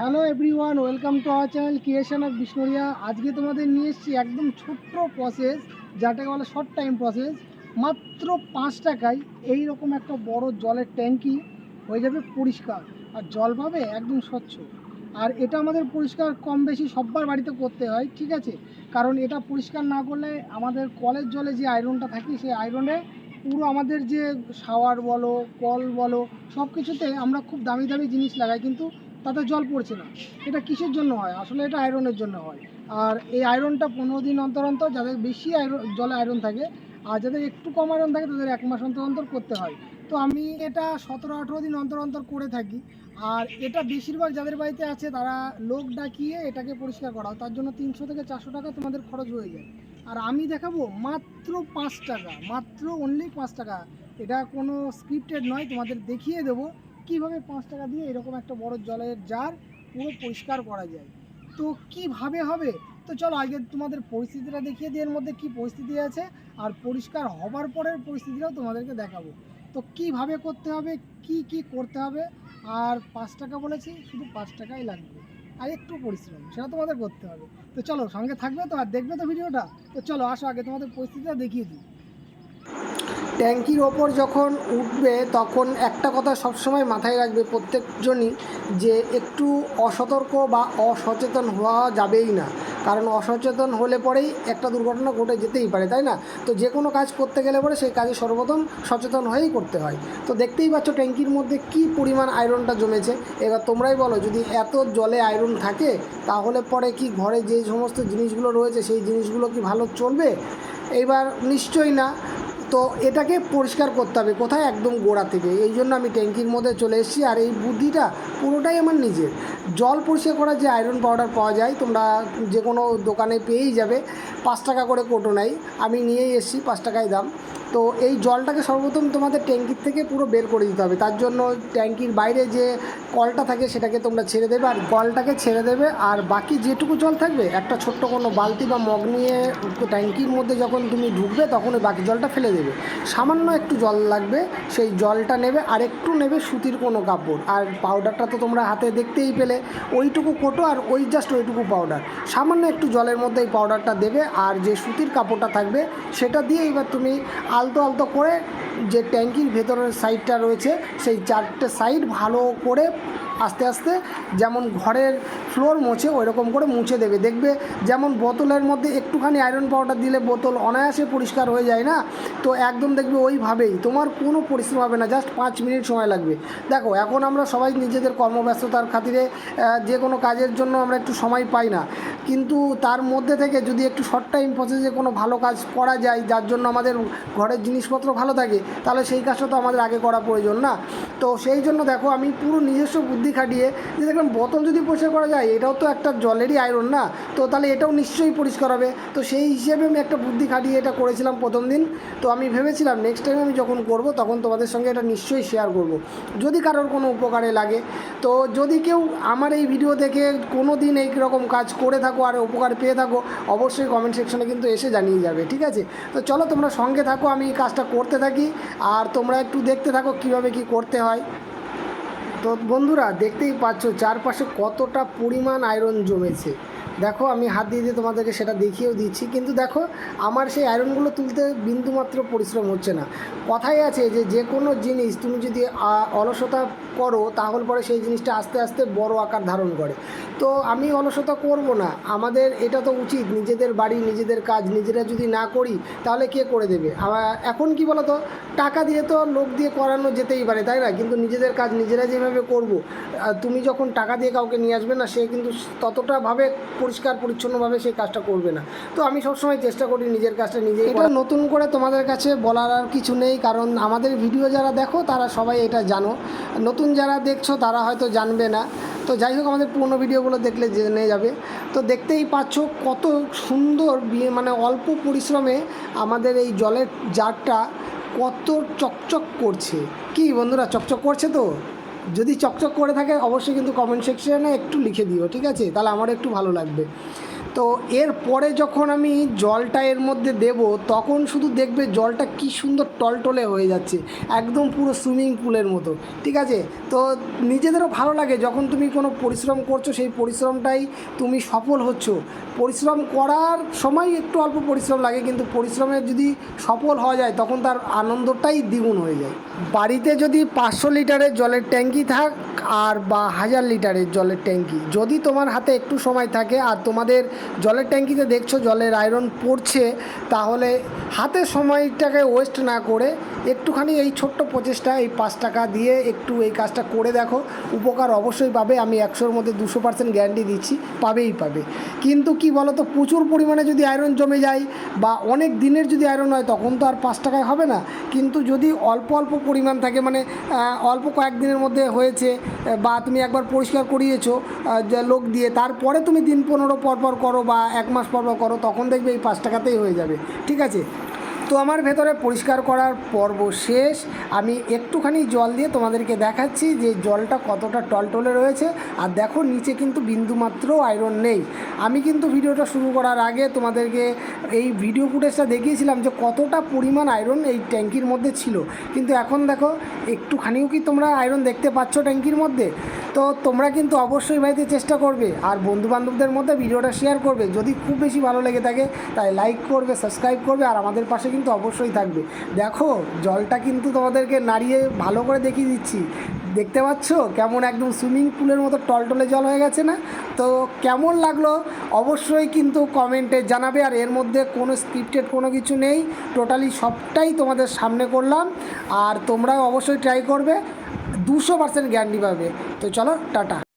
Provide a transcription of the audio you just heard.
Hello everyone, welcome to our channel creation of বিষ্ণুরিয়া। আজকে তোমাদের নিয়ে এসেছি একদম ছোট্ট প্রসেস যাটাকে বলে শর্ট টাইম প্রসেস মাত্র পাঁচ টাকায় এই রকম একটা বড় জলের ট্যাঙ্কি হয়ে যাবে পরিষ্কার। আর জল পাবে একদম স্বচ্ছ। আর এটা আমাদের পরিষ্কার কম বেশি সব্বার বাড়িতে করতে হয়, ঠিক আছে? কারণ এটা পরিষ্কার না করলে আমাদের কলের জলে যে আয়রনটা থাকে, সেই আয়রনে পুরো আমাদের যে শাওয়ার বলো, কল বলো সব কিছুতে আমরা খুব দামি দামি জিনিস লাগাই। কিন্তু তাতে জল পড়ছে না। এটা কিসের জন্য হয়? আসলে এটা আয়রনের জন্য হয়। আর এই আয়রনটা পনেরো দিন অন্তর অন্তর যাদের বেশি আয়রন জলে আয়রন থাকে, আর যাদের একটু কম আয়রন থাকে, তাদের এক মাস অন্তর অন্তর করতে হয়। তো আমি এটা সতেরো, আঠেরো দিন অন্তর অন্তর করে থাকি। আর এটা বেশিরভাগ যাদের বাড়িতে আছে, তারা লোক ডাকিয়ে এটাকে পরিষ্কার করা তার জন্য তিনশো থেকে চারশো টাকা তোমাদের খরচ হয়ে যায়। আর আমি দেখাবো মাত্র পাঁচ টাকা, মাত্র অনলি পাঁচ টাকা। এটা কোনো স্ক্রিপ্টেড নয়, তোমাদের দেখিয়ে দেবো। কীভাবে পাঁচ টাকা দিয়ে এরকম একটা বড় জলের জার পুরো পরিষ্কার করা যায়? তো কীভাবে হবে? তো চলো আগে তোমাদের পরিস্থিতিটা দেখিয়ে দিই, এর মধ্যে কি পরিস্থিতি আছে, আর পরিষ্কার হবার পরের পরিস্থিতিটাও তোমাদেরকে দেখাবো। তো কীভাবে করতে হবে, কি কি করতে হবে, আর পাঁচ টাকা বলেছি, শুধু পাঁচ টাকাই লাগবে। আর একটু পরিশ্রম, সেটা তোমাদের করতে হবে। তো চলো সঙ্গে থাকবে তো, আর দেখবে তো ভিডিওটা? তো চলো আসো আগে তোমাদের পরিস্থিতিটা দেখিয়ে দিই। ট্যাঙ্কির ওপর যখন উঠবে, তখন একটা কথা সবসময় মাথায় রাখবে প্রত্যেকজনই যে একটু অসতর্ক বা অসচেতন হওয়া যাবেই না। কারণ অসচেতন হলে পরেই একটা দুর্ঘটনা ঘটে যেতেই পারে, তাই না? তো যে কোনো কাজ করতে গেলে পরে সেই কাজে সর্বপ্রথম সচেতন হয়েই করতে হয়। তো দেখতেই পাচ্ছ ট্যাঙ্কির মধ্যে কি পরিমাণ আয়রনটা জমেছে। এবার তোমরাই বলো, যদি এত জলে আয়রন থাকে, তাহলে পরে কি ঘরে যে সমস্ত জিনিসগুলো রয়েছে, সেই জিনিসগুলো কি ভালো চলবে? এইবার নিশ্চয়ই না। তো এটাকে পরিষ্কার করতে হবে কোথায়? একদম গোড়া থেকে। এই জন্য আমি ট্যাঙ্কির মধ্যে চলে এসেছি আর এই বুদ্ধিটা পুরোটাই আমার নিজের। জল পরিষ্কার করার যে আয়রন পাউডার পাওয়া যায়, তোমরা যে কোনো দোকানে পেয়েই যাবে। পাঁচ টাকা করে কোটো নাই। আমি নিয়েই এসেছি, পাঁচ টাকায় দাম। তো এই জলটাকে সর্বপ্রথম তোমাদের ট্যাঙ্কির থেকে পুরো বের করে দিতে হবে। তার জন্য ট্যাঙ্কির বাইরে যে কলটা থাকে সেটাকে তোমরা ছেড়ে দেবে আর কলটাকে ছেড়ে দেবে আর বাকি যেটুকু জল থাকবে, একটা ছোট্ট কোনো বালতি বা মগ নিয়ে ট্যাঙ্কির মধ্যে যখন তুমি ঢুকবে তখন ওই বাকি জলটা ফেলে দেবে। সামান্য একটু জল লাগবে, সেই জলটা নেবে আর একটু নেবে সুতির কোনো কাপড়। আর পাউডারটা তো তোমরা হাতে দেখতেই পেলে, ওইটুকু কোটো আর ওই জাস্ট ওইটুকু পাউডার সামান্য একটু জলের মধ্যে এই পাউডারটা দেবে আর যে সুতির কাপড়টা থাকবে সেটা দিয়ে এবার তুমি আলতো আলতো করে যে ট্যাঙ্কির ভেতরের সাইডটা রয়েছে সেই চারটে সাইড ভালো করে আস্তে আস্তে যেমন ঘরের ফ্লোর মুছে ওই রকম করে মুছে দেবে। দেখবে যেমন বোতলের মধ্যে একটুখানি আয়রন পাউডার দিলে বোতল অনায়াসে পরিষ্কার হয়ে যায় না? তো একদম দেখবে ওইভাবেই। তোমার কোনো পরিশ্রম হবে না জাস্ট পাঁচ মিনিট সময় লাগবে। দেখো, এখন আমরা সবাই নিজেদের কর্মব্যস্ততার খাতিরে যে কোনো কাজের জন্য আমরা একটু সময় পাই না। কিন্তু তার মধ্যে থেকে যদি একটু শর্ট টাইম প্রসেসে কোনো ভালো কাজ করা যায়, যার জন্য আমাদের ঘরের জিনিসপত্র ভালো থাকে, তাহলে সেই কাজটা তো আমাদের আগে করা প্রয়োজন না। তো সেই জন্য দেখো, আমি পুরো নিজস্ব বুদ্ধি খাটিয়ে যে দেখলাম বোতল যদি পরিষ্কার করা যায়, এটাও তো একটা জলেরই আয়রন না? তো তাহলে এটাও নিশ্চয়ই পরিষ্কার হবে। তো সেই হিসেবে আমি একটা বুদ্ধি খাটিয়ে এটা করেছিলাম প্রথম দিন। তো আমি ভেবেছিলাম নেক্সট টাইম আমি যখন করব, তখন তোমাদের সঙ্গে এটা নিশ্চয়ই শেয়ার করব। যদি কারোর কোনো উপকারে লাগে। তো যদি কেউ আমার এই ভিডিও দেখে কোনো দিন এই রকম কাজ করে থাকো আর উপকার পেয়ে থাকো, অবশ্যই কমেন্ট সেকশনে কিন্তু এসে জানিয়ে যাবে, ঠিক আছে? তো চলো তোমরা সঙ্গে থাকো, আমি এই কাজটা করতে থাকি। আর তোমরা একটু দেখতে থাকো কীভাবে কি করতে হয়। তো বন্ধুরা দেখতেই পাচ্ছ চারপাশে কতটা পরিমাণ আয়রন জমেছে। দেখো, আমি হাত দিয়ে দিয়ে তোমাদেরকে সেটা দেখিয়েও দিচ্ছি। কিন্তু দেখো, আমার সেই আয়রনগুলো তুলতে বিন্দুমাত্র পরিশ্রম হচ্ছে না। কথাই আছে যে যে কোনো জিনিস তুমি যদি অলসতা করো, তাহলে পরে সেই জিনিসটা আস্তে আস্তে বড় আকার ধারণ করে। তো আমি অলসতা করব না। আমাদের এটা তো উচিত, নিজেদের বাড়ি, নিজেদের কাজ, নিজেরা যদি না করি, তাহলে কে করে দেবে? এখন কি বলতো, টাকা দিয়ে তো লোক দিয়ে করানো যেতেই পারে, তাই না? কিন্তু নিজেদের কাজ নিজেরা যেভাবে করব তুমি যখন টাকা দিয়ে কাউকে নিয়ে আসবে না, সে কিন্তু ততটা ভাবে পরিষ্কার পরিচ্ছন্নভাবে সেই কাজটা করবে না। তো আমি সবসময় চেষ্টা করি নিজের কাজটা নিজে এটা নতুন করে তোমাদের কাছে বলার আর কিছু নেই কারণ আমাদের ভিডিও যারা দেখো তারা সবাই এটা জানো। নতুন যারা দেখছ তারা হয়তো জানবে না। তো যাই হোক আমাদের পুরনো ভিডিওগুলো দেখলে জেনে যাবে। তো দেখতেই পাচ্ছ কত সুন্দর মানে অল্প পরিশ্রমে আমাদের এই জলের জারটা কত চকচক করছে। কি বন্ধুরা চকচক করছে তো? যদি চকচক করে থাকে, অবশ্যই কিন্তু কমেন্ট সেকশনে একটু লিখে দিও, ঠিক আছে? তাহলে আমার একটু ভালো লাগবে। তো এরপরে যখন আমি জলটা এর মধ্যে দেব, তখন শুধু দেখবে জলটা কি সুন্দর টলটলে হয়ে যাচ্ছে, একদম পুরো সুইমিং পুলের মতো, ঠিক আছে? তো নিজেদেরও ভালো লাগে যখন তুমি কোনো পরিশ্রম করছ, সেই পরিশ্রমটাই তুমি সফল হচ্ছ। পরিশ্রম করার সময় একটু অল্প পরিশ্রম লাগে, কিন্তু পরিশ্রমের যদি সফল হওয়া যায়, তখন তার আনন্দটাই দ্বিগুণ হয়ে যায়। বাড়িতে যদি পাঁচশো লিটারের জলের ট্যাঙ্কি থাক, আর বা হাজার লিটারের জলের ট্যাঙ্কি, যদি তোমার হাতে একটু সময় থাকে, আর তোমাদের জলের ট্যাঙ্কিতে দেখছ জলের আয়রন পড়ছে, তাহলে হাতে সময়টাকে ওয়েস্ট না করে একটুখানি এই ছোট্ট প্রচেষ্টা এই পাঁচ টাকা দিয়ে একটু এই কাজটা করে দেখো। উপকার অবশ্যই পাবে, আমি একশোর মধ্যে দুশো পার্সেন্ট গ্যারান্টি দিচ্ছি, পাবেই পাবে। কিন্তু কি বলো তো প্রচুর পরিমাণে যদি আয়রন জমে যায় বা অনেক দিনের যদি আয়রন হয়, তখন তো আর পাঁচ টাকায় হবে না। কিন্তু যদি অল্প অল্প পরিমাণ থাকে মানে অল্প কয়েকদিনের মধ্যে হয়েছে, বা তুমি একবার পরিষ্কার করিয়েছো লোক দিয়ে, তারপরে তুমি দিন পনেরো পর পর করো বা এক মাস পর করো, তখন দেখবে এই পাঁচ টাকাতেই হয়ে যাবে। ঠিক আছে? তো আমার ভেতরে পরিষ্কার করার পর্ব শেষ। আমি একটুখানি জল দিয়ে তোমাদেরকে দেখাচ্ছি যে জলটা কতটা টলটলে রয়েছে। আর দেখো, নিচে কিন্তু বিন্দুমাত্র আয়রন নেই। আমি কিন্তু ভিডিওটা শুরু করার আগে তোমাদেরকে এই ভিডিও ফুটেজটা দেখিয়েছিলাম যে কতটা পরিমাণ আয়রন এই ট্যাঙ্কির মধ্যে ছিল। কিন্তু এখন দেখো, একটুখানিও কি তোমরা আয়রন দেখতে পাচ্ছ ট্যাঙ্কির মধ্যে? তো তোমরা কিন্তু অবশ্যই বাড়িতে চেষ্টা করবে আর বন্ধু বান্ধবদের মধ্যে ভিডিওটা শেয়ার করবে। যদি খুব বেশি ভালো লেগে থাকে, তাই লাইক করবে সাবস্ক্রাইব করবে আর আমাদের পাশে কিন্তু অবশ্যই থাকবে। দেখো, জলটা কিন্তু তোমাদেরকে নাড়িয়ে ভালো করে দেখিয়ে দিচ্ছি। দেখতে পাচ্ছ? কেমন একদম সুইমিং পুলের মতো টলটলে জল হয়ে গেছে না? তো কেমন লাগল অবশ্যই কিন্তু কমেন্টে জানাবে। আর এর মধ্যে কোনো স্ক্রিপ্টেড কোনো কিছু নেই। টোটালি সবটাই তোমাদের সামনে করলাম। আর তোমরাও অবশ্যই ট্রাই করবে। দুশো পার্সেন্ট গ্যারান্টি পাবে। তো চলো, টাটা।